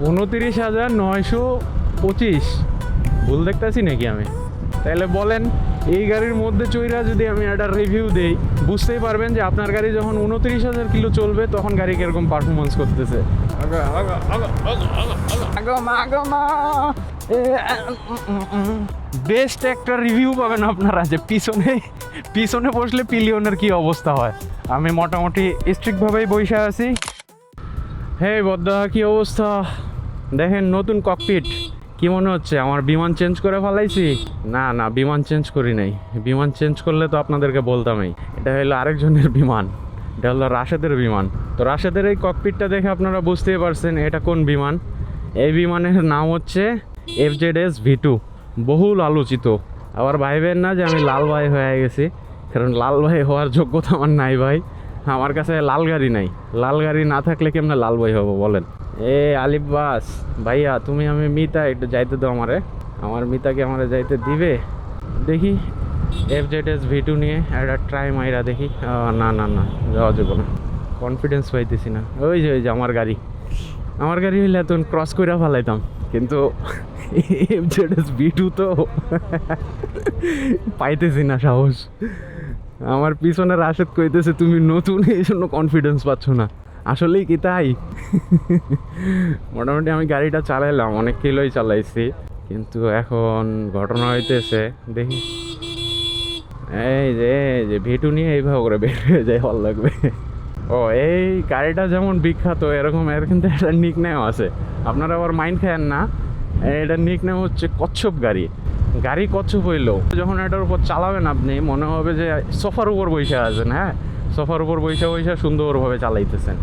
উনতিরিশ হাজার নয়শো পঁচিশ। ভুল দেখতেছি নাকি আমি? তাহলে বলেন এই গাড়ির মধ্যে চইরা যদি আমি একটা রিভিউ দেই বুঝতেই পারবেন যে আপনার গাড়ি যখন উনত্রিশ হাজার কিলো চলবে তখন গাড়ি কীরকম পারফরমেন্স করতেছে। আগো, আগো, আগো, আগো, আগো, আগো, আগো মা, আগো মা। এ, বেস্ট একটা রিভিউ পাবেন আপনারা যে পিছনে পিছনে বসলে পিলিয়নের কি অবস্থা হয়। আমি মোটামুটি স্ট্রিক্টভাবেই বসে আছি। হে বদ্দা কি অবস্থা? দেখেন নতুন ককপিট কি মনে হচ্ছে, আমার বিমান চেঞ্জ করে ফেলাইছি? না না, বিমান চেঞ্জ করি নাই। বিমান চেঞ্জ করলে তো আপনাদেরকে বলতামই। এটা হলো আরেকজনের বিমান। এটা হলো রাশেদের বিমান। তো রাশেদের এই ককপিটটা দেখে আপনারা বুঝতেই পারছেন এটা কোন বিমান। এই বিমানের নাম হচ্ছে F Z S V two. বহুল আলোচিত। আবার ভাইবেন না যে আমি লাল ভাই হয়ে গেছি। কারণ লাল ভাই হওয়ার যোগ্যতা আমার নাই ভাই। আমার কাছে লাল গাড়ি নাই। লাল গাড়ি না থাকলে কেমনে লাল ভাই হব বলেন? এ আলিফ বাস, ভাইয়া, তুমি আমি মিতা একটু যাইতে দাও আমারে। আমার মিতাকে আমারে যাইতে দিবে? দেখি F Z S V two নিয়ে একটা ট্রাই মাইরা দেখি। না না না, যাওয়া যাব না। কনফিডেন্স পাইতেছি না। ওই যে ওই যে, আমার গাড়ি। আমার গাড়ি হইলে এত ক্রস করে ফেলাইতাম। কিন্তু F Z S V two তো পাইতেছি না সাহস। আমার পিছনে রাশেদ কইতেছে, তুমি নতুন, এই জন্য কনফিডেন্স পাচ্ছ না। আসলেই কি তাই? মোটামুটি আমি গাড়িটা চালাইলাম, অনেক কিলোই চালাইছি। কিন্তু এখন ঘটনা হইতেছে, দেখি। এই যে যে, ভিটু নিয়ে এইভাবে করে বের হয়ে যায়, ভালো লাগবে। ও, এই গাড়িটা যেমন বিখ্যাত, এরকম এর কিন্তু একটা নিক নেম আছে। আপনারা আবার মাইন্ড খায়েন না এটার নিক নেম হচ্ছে কচ্ছপ গাড়ি। গাড়ি কচ্ছপ হইল, যখন এটার উপর চালাবেন আপনি, মনে হবে যে সোফার উপর বসে আছেন হ্যাঁ? সোফার উপর বসে বসে সুন্দরভাবে চালাইতেছেন।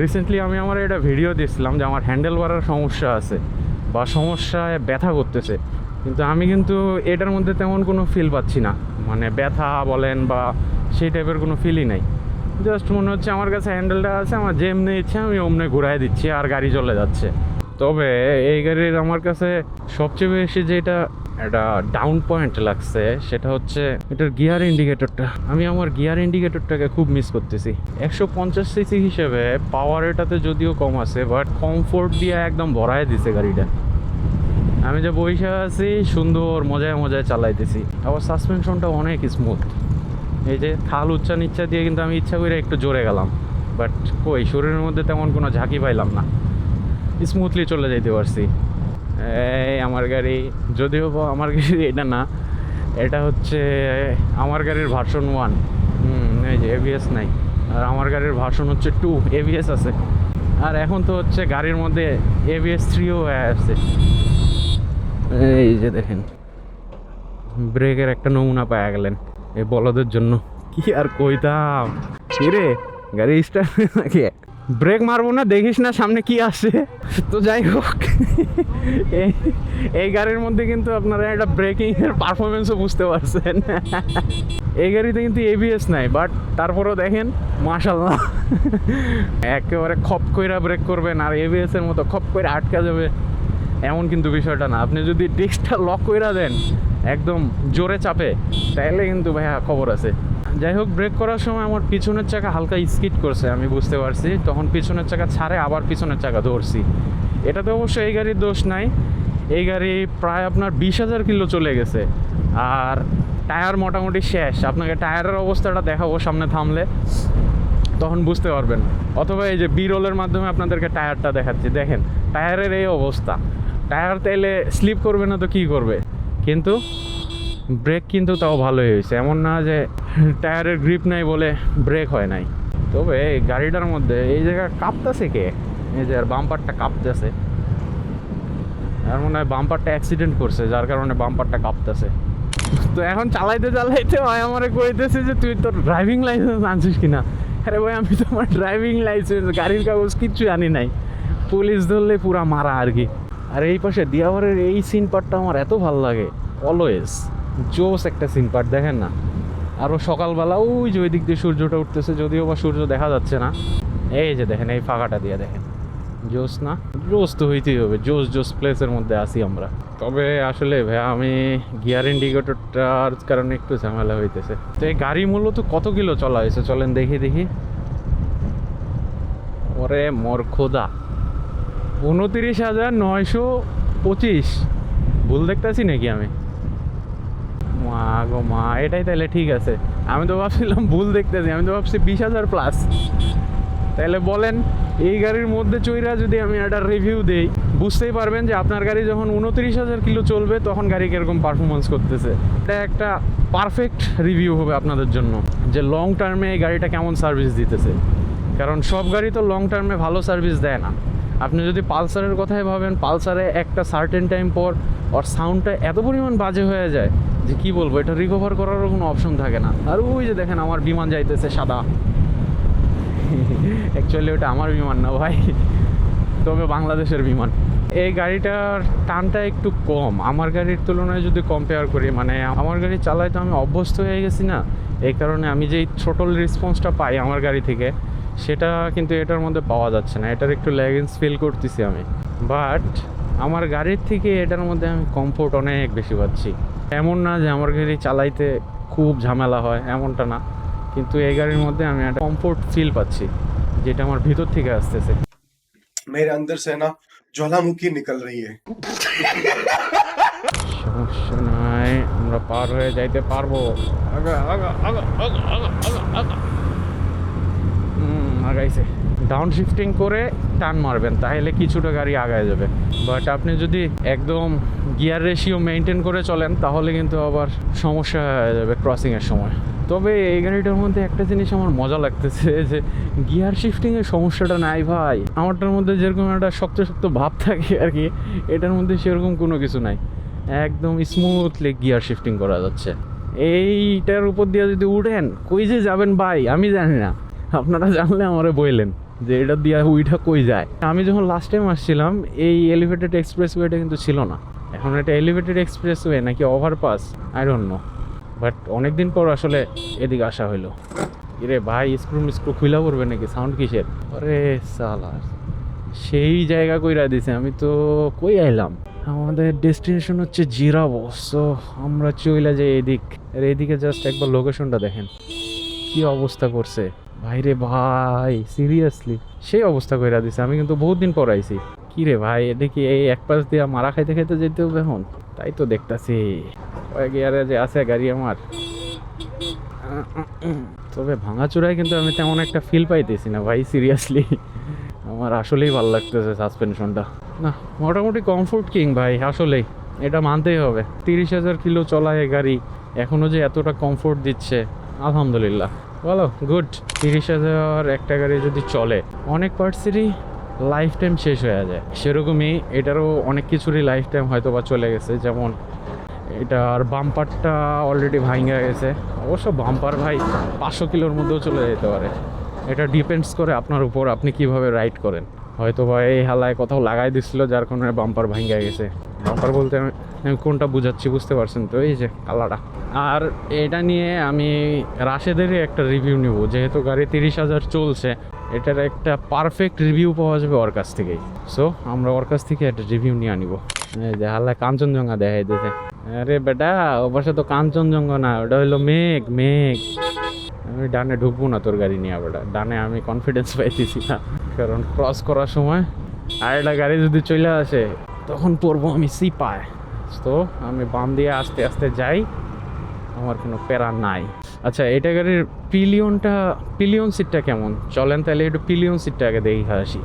রিসেন্টলি আমি আমার এটা ভিডিও দিয়েছিলাম যে আমার হ্যান্ডেল বাড়ার সমস্যা আছে বা সমস্যায় ব্যথা করতেছে। কিন্তু আমি কিন্তু এটার মধ্যে তেমন কোনো ফিল পাচ্ছি না। মানে ব্যথা বলেন বা সেই টাইপের কোনো ফিলই নাই। জাস্ট মনে হচ্ছে আমার কাছে হ্যান্ডেলটা আছে, আমার যেমনি ইচ্ছে আমি অমনে ঘুরাই দিচ্ছি আর গাড়ি চলে যাচ্ছে। তবে এই গাড়ির আমার কাছে সবচেয়ে বেশি যেটা একটা ডাউন পয়েন্ট লাগছে, সেটা হচ্ছে এটার গিয়ার ইন্ডিকেটরটা আমি আমার গিয়ার ইন্ডিকেটরটাকে খুব মিস করতেছি। একশো পঞ্চাশ সিসি হিসেবে পাওয়ার এটাতে যদিও কম আছে বাট কমফোর্ট দিয়ে একদম ভরায় দিছে গাড়িটা। আমি যে বৈশা আছি, সুন্দর মজায় মজায় চালাইতেছি। আবার সাসপেনশনটা অনেক স্মুথ এই যে থাল উচ্চা নিচ্চা দিয়ে কিন্তু আমি ইচ্ছা করে একটু জোরে গেলাম। বাট কই, শরীরের মধ্যে তেমন কোনো ঝাঁকি পাইলাম না। স্মুথলি চলে যাইতে পারছি। এই আমার গাড়ি, যদিও আমার গাড়ি, এটা না, এটা হচ্ছে আমার গাড়ির ভার্সন ওয়ান এই যে এভিএস নাই। আর আমার গাড়ির ভার্সন হচ্ছে টু এভিএস আছে। আর এখন তো হচ্ছে গাড়ির মধ্যে এভিএস থ্রিও আসছে এই যে দেখেন, ব্রেকের একটা নমুনা পাওয়া গেলেন এই বলদের জন্য। কি আর কইতাম? কি রে, গাড়ি স্টার্ট নাকি? ব্রেক মারবো না, দেখিস না সামনে কি আসে তো যাই হোক, এই- গাড়ির মধ্যে কিন্তু আপনারা একটা ব্রেকিং এর পারফরমেন্সও বুঝতে পারছেন। এই গাড়িতে কিন্তু এবিএস নাই বাট তারপরেও দেখেন মাশাল্লাহ একেবারে খপ কইরা ব্রেক করবেন, আর এবিএস এর মতো খপ কইরা আটকা যাবে, এমন কিন্তু বিষয়টা না। আপনি যদি ডিস্কটা লক কইরা দেন, একদম জোরে চাপে তাহলে কিন্তু ভাইয়া খবর আছে। যাই হোক ব্রেক করার সময় আমার পিছনের চাকা হালকা স্কিড করছে, আমি বুঝতে পারছি। তখন পিছনের চাকা ছাড়ে আবার পিছনের চাকা ধরছি। এটাতে অবশ্য এই গাড়ির দোষ নাই। এই গাড়ি প্রায় আপনার বিশ হাজার কিলো চলে গেছে। আর টায়ার মোটামুটি শেষ। আপনাকে টায়ারের অবস্থাটা দেখাবো, সামনে থামলে। তখন বুঝতে পারবেন। অথবা এই যে বি রোলের মাধ্যমে আপনাদেরকে টায়ারটা দেখাচ্ছি। দেখেন, টায়ারের এই অবস্থা। টায়ার তাইলে স্লিপ করবে না তো কি করবে? কিন্তু ব্রেক কিন্তু তাও ভালোই হয়েছে। এমন না যে টায়ারের গ্রিপ নাই বলে ব্রেক হয় নাই। তবে এই গাড়িটার মধ্যে এই জায়গায় কাঁপতেছে কে? এই যে আর বাম্পারটা কাঁপতেছে। আর মনে হয় বাম্পারটা অ্যাক্সিডেন্ট করছে, যার কারণে বাম্পারটা কাঁপতেছে। তো এখন চালাইতে চালাইতে হয় আমার কইতেছে যে, তুই তোর ড্রাইভিং লাইসেন্স আনছিস কিনা? আরে ভাই, আমি তো আমার ড্রাইভিং লাইসেন্স গাড়ির কাগজ কিচ্ছু আনি নাই। পুলিশ ধরলে পুরা মারা আর কি। আর এই পাশে দিয়াবারের এই সিন পার্টটা আমার এত ভালো লাগে অলওয়েজ জোস একটা সিন পার্ট দেখেন না? আরও সকালবেলা ওই যে ওই দিক দিয়ে সূর্যটা উঠতেছে, যদিও বা সূর্য দেখা যাচ্ছে না। এই যে দেখেন, এই ফাঁকাটা দিয়ে দেখেন। জোস না? জোস তো হইতেই হবে। জোস জোস প্লেসের মধ্যে আছি আমরা। তবে আসলে ভাই আমি গিয়ার ইন্ডিকেটরটার কারণে একটু ঝামেলা হইতেছে। তো এই গাড়ি মূলত কত কিলো চলা হয়েছে? চলেন দেখি দেখি। ওরে মোর খোদা। উনতিরিশ হাজার নয়শো পঁচিশ। ভুল দেখতেছি নাকি আমি? মা গো মা, এটাই তাহলে ঠিক আছে। আমি তো ভাবছিলাম ভুল দেখতেছি, আমি তো ভাবছি বিশ হাজার প্লাস তাহলে বলেন, এই গাড়ির মধ্যে চৈরা যদি আমি একটা রিভিউ দেই, বুঝতেই পারবেন যে আপনার গাড়ি যখন উনত্রিশ হাজার কিলো চলবে, তখন গাড়ি কীরকম পারফরমেন্স করতেছে। এটা একটা পারফেক্ট রিভিউ হবে আপনাদের জন্য, যে লং টার্মে এই গাড়িটা কেমন সার্ভিস দিতেছে। কারণ সব গাড়ি তো লং টার্মে ভালো সার্ভিস দেয় না। আপনি যদি পালসারের কথাই ভাবেন, পালসারে একটা সার্টেন টাইম পর, ওর সাউন্ডটা এত পরিমাণ বাজে হয়ে যায় যে কি বলব, এটা রিকভার করারও কোনো অপশন থাকে না। আর ওই যে দেখেন আমার বিমান যাইতেছে সাদা। অ্যাকচুয়ালি ওটা আমার বিমান না ভাই, তবে বাংলাদেশের বিমান। এই গাড়িটার টানটা একটু কম। আমার গাড়ির তুলনায় যদি কম্পেয়ার করি মানে আমার গাড়ি চালাই তো আমি অভ্যস্ত হয়ে গেছি না, এই কারণে আমি যেই ছোটল রেসপন্সটা পাই আমার গাড়ি থেকে, সেটা কিন্তু এটার মধ্যে পাওয়া যাচ্ছে না। এটার একটু ল্যাগেন্স ফিল করতেছি আমি। বাট আমার গাড়ির থেকে এটার মধ্যে আমি কমফোর্ট অনেক বেশি পাচ্ছি। এমন না যে আমার গাড়ি চালাইতে খুব ঝামেলা হয় এমনটা না। কিন্তু এই গাড়ির মধ্যে আমি একটা কমফোর্ট ফিল পাচ্ছি যেটা আমার ভিতর থেকে আসতেছে। মেয়ের আন্দার সে না জ্বালামুখী নিকল রই সমস্যা নাই আমরা পার হয়ে যাইতে পারব। আগা আগা আগা আগা আগা আগা আগাইছে। ডাউন শিফটিং করে টান মারবেন, তাহলে কিছুটা গাড়ি আগায় যাবে। বাট আপনি যদি একদম গিয়ার রেশিও মেনটেন করে চলেন, তাহলে কিন্তু আবার সমস্যা হয়ে যাবে ক্রসিংয়ের সময়। তবে এই গাড়িটার মধ্যে একটা জিনিস আমার মজা লাগতেছে যে গিয়ার শিফটিংয়ের সমস্যাটা নাই ভাই। আমারটার মধ্যে যেরকম একটা শক্ত শক্ত ভাব থাকে আর কি, এটার মধ্যে সেরকম কোনো কিছু নাই। একদম স্মুথলি গিয়ার শিফটিং করা যাচ্ছে। এইটার উপর দিয়ে যদি উঠেন, কই যে যাবেন ভাই? আমি জানি না। আপনারা জানলে আমারে বললেন যে এটা দিয়ে উইটা কই যায়? আমি যখন লাস্ট টাইম আসছিলাম, এই এলিভেটেড এক্সপ্রেস ওয়েটা কিন্তু ছিল না। এখন এটা এলিভেটেড এক্সপ্রেস ওয়ে নাকি overpass I don't know but অনেক দিন পর আসলে এদিকে আসা হইল। ইরে ভাই স্ক্রু মিস্ক্রু খুলা পড়বে নাকি? সাউন্ড কিসের? আরে সালা, সেই জায়গা কইরা দিছে। আমি তো কই আইলাম? আমাদের ডেস্টিনেশন হচ্ছে জিরাবো। সো আমরা চইলা যাই এদিক। আর এদিকে জাস্ট একবার লোকেশনটা দেখেন। কি অবস্থা করছে? ভাই রে ভাই সিরিয়াসলি সেই অবস্থা কইরা দিছে। আমি কিন্তু বহুত দিন পর আইছি। কি রে ভাই, এদিকে এই এক পাশ দিয়ে মারা খাইতে খাইতে যেতে হবে এখন? তাই তো দেখতাছি। কয়েক ইয়ারে যে আছে গাড়ি আমার। তবে ভাঙাচোরায় কিন্তু আমি তেমন একটা ফিল পাইতেছি না ভাই সিরিয়াসলি আমার আসলেই ভালো লাগতেছে সাসপেনশনটা না, মোটামুটি কমফোর্ট কিং ভাই, আসলেই। এটা মানতেই হবে। তিরিশ হাজার কিলো চলায় এই গাড়ি। এখনও যে এতটা কমফোর্ট দিচ্ছে, আলহামদুলিল্লাহ। বলো গুড তিরিশ হাজার একটা গাড়ি যদি চলে, অনেক পার্টসেরই লাইফ টাইম শেষ হয়ে যায়। সেরকমই এটারও অনেক কিছুরই লাইফ টাইম হয়তো বা চলে গেছে। যেমন এটার বাম্পারটা অলরেডি ভাঙে গেছে। অবশ্য বাম্পার ভাই পাঁচশো কিলোর মধ্যেও চলে যেতে পারে। এটা ডিপেন্ডস করে আপনার উপর আপনি কীভাবে রাইড করেন। হয়তো বা এই হালায় কোথাও লাগাই দিছিল, যার কারণে বাম্পার ভাঙে গেছে। বাম্পার বলতে আমি কোনটা বুঝাচ্ছি বুঝতে পারছেন তো? এই যে কালাটা। আর এটা নিয়ে আমি রাশেদেরই একটা রিভিউ নিব। যেহেতু গাড়ি তিরিশ হাজার চলছে, এটার একটা পারফেক্ট রিভিউ পাওয়া যাবে ওর কাছ থেকেই। সো আমরা ওর কাছ থেকে একটা রিভিউ নিয়ে আনিব। এই যে হাল্লা কাঞ্চনজঙ্ঘা দেখাই দিতে আরে বেটা পাশে তো কাঞ্চনজঙ্ঘা না, ওটা হলো মেঘ মেঘ। আমি ডানে ঢুকবো না তোর গাড়ি নিয়ে, বেটা। ডানে আমি কনফিডেন্স পাইতেছি না। কারণ ক্রস করার সময় আর একটা গাড়ি যদি চলে আসে, তখন পড়ব আমি সিপায় তো আমি বাম দিয়ে আস্তে আস্তে যাই, আমার কোনো প্যারা নাই। আচ্ছা এটা গাড়ির পিলিয়নটা, পিলিয়ন সিটটা কেমন? চলেন তাহলে একটু পিলিয়ন সিটটা আগে দেখে আসি।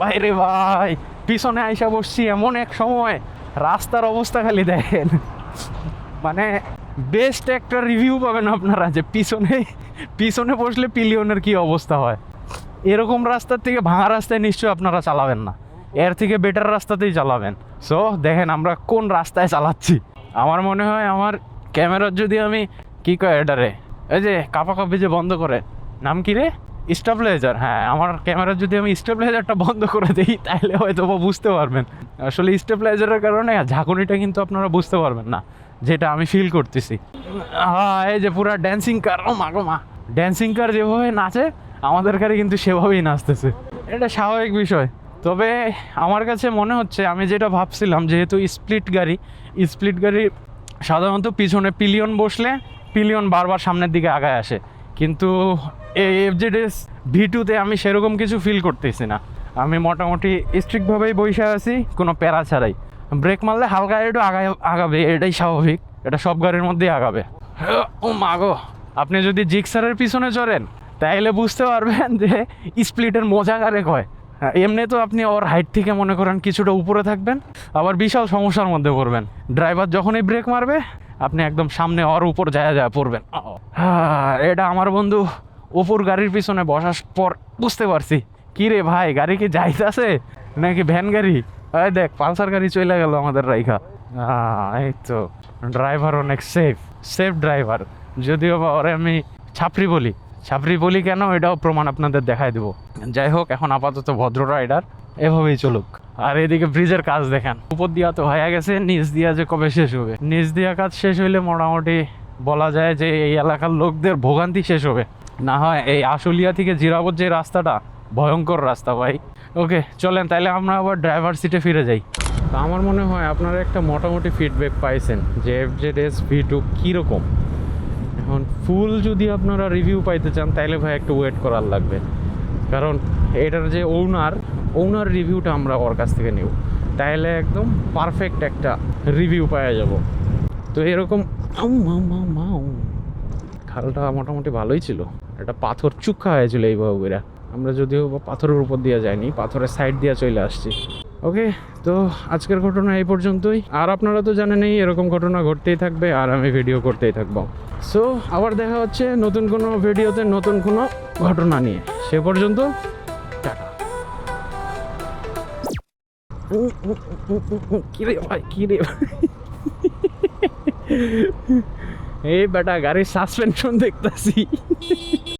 বাইরে ভাই, পিছনে আইসা বসছি এমন এক সময়, রাস্তার অবস্থা খালি দেখেন। মানে বেস্ট একটা রিভিউ পাবেন আপনারা যে পিছনে পিছনে বসলে পিলিয়নের কি অবস্থা হয়? এরকম রাস্তার থেকে ভাঙা রাস্তায় নিশ্চয়ই আপনারা চালাবেন না। এর থেকে বেটার রাস্তাতেই চালাবেন। সো দেখেন আমরা কোন রাস্তায় চালাচ্ছি। আমার মনে হয় আমার ক্যামেরার যদি আমি কি কয় এটারে? এই যে কাপা কাপি যে বন্ধ করে। নাম কি রে? স্টেবিলাইজার। হ্যাঁ আমার ক্যামেরার যদি আমি স্টেবিলাইজারটা বন্ধ করে দিই, তাহলে হয়তো বুঝতে পারবেন। আসলে স্টেবিলাইজারের কারণে ঝাঁকুনিটা কিন্তু আপনারা বুঝতে পারবেন না। যেটা আমি ফিল করতেছি। এই যে পুরা ড্যান্সিং কার ও মা গো মা। ড্যান্সিং কার যেভাবে নাচে, আমাদের গাড়ি কিন্তু সেভাবেই নাচতেছে। এটা স্বাভাবিক বিষয়। তবে আমার কাছে মনে হচ্ছে, আমি যেটা ভাবছিলাম, যেহেতু স্প্লিট গাড়ি স্প্লিট গাড়ি সাধারণত পিছনে পিলিয়ন বসলে পিলিয়ন বারবার সামনের দিকে আগায় আসে। কিন্তু এই এফজেডএস ভি টুতে আমি সেরকম কিছু ফিল করতেছি না। আমি মোটামুটি স্ট্রিক্টভাবেই বসে আছি, কোনো প্যারা ছাড়াই। ব্রেক মারলে হালকা একটু আগায় আগাবে এটাই স্বাভাবিক। এটা সব গাড়ির মধ্যেই আগাবে। ও মাগো আপনি যদি জিক্সারের পিছনে চড়েন তাইলে বুঝতে পারবেন যে স্প্লিটের মজা কারে কয়। হ্যাঁ, এমনি তো আপনি ওর হাইট থেকে মনে করেন কিছুটা উপরে থাকবেন আবার বিশাল সমস্যার মধ্যে পড়বেন। ড্রাইভার যখনই ব্রেক মারবে আপনি একদম সামনে ওর উপর যায় যায় পড়বেন। হ্যাঁ, এটা আমার বন্ধু অপুর গাড়ির পিছনে বসার পর বুঝতে পারছি। কি রে ভাই গাড়ি কি যাইতাছে? নাকি ভ্যান গাড়ি? এই দেখ, পালসার গাড়ি চলে গেল আমাদের রাইখা। এই তো ড্রাইভার অনেক সেফ সেফ ড্রাইভার যদিও বা ওরে আমি ছাপরি বলি। ছাপরি বলি কেন, এটাও প্রমাণ আপনাদের দেখাই দেবো। যাই হোক, এখন আপাতত ভদ্র রাইডার এভাবেই চলুক। আর এদিকে ব্রিজের কাজ দেখেন। উপর দিয়া তো হয়ে গেছে, নিচ দিয়া যে কবে শেষ হবে। নিচ দিয়া কাজ শেষ হইলে মোটামুটি বলা যায় যে এই এলাকার লোকদের ভোগান্তি শেষ হবে। না হয় এই আশুলিয়া থেকে জিরাবত যে রাস্তাটা ভয়ঙ্কর রাস্তা ভাই। ওকে চলেন তাহলে আমরা আবার ড্রাইভার সিটে ফিরে যাই। তা আমার মনে হয় আপনারা একটা মোটামুটি ফিডব্যাক পাইছেন যে F Z S V two কীরকম। এখন ফুল যদি আপনারা রিভিউ পাইতে চান তাহলে ভাই একটু ওয়েট করার লাগবে। কারণ এটার যে ওনার ওনার রিভিউটা আমরা ওর কাছ থেকে নেব। তাহলে একদম পারফেক্ট একটা রিভিউ পাওয়া যাব। তো এরকম। খালটা মোটামুটি ভালোই ছিল। একটা পাথর চুক্কা হয়েছিল এইভাবে আমরা যদিও পাথরের উপর দিয়ে যাইনি, পাথরের সাইড দিয়ে চলে আসছি। ওকে, তো আজকের ঘটনা এই পর্যন্তই। আর আপনারা তো জানেনই এরকম ঘটনা ঘটতেই থাকবে, আর আমি ভিডিও করতেই থাকব। সো আবার দেখা হচ্ছে নতুন কোনো ভিডিওতে নতুন কোনো ঘটনা নিয়ে। সে পর্যন্ত কিরে ভাই কিরে ভাই? এই বেটা, গাড়ির সাসপেনশন দেখতাছি।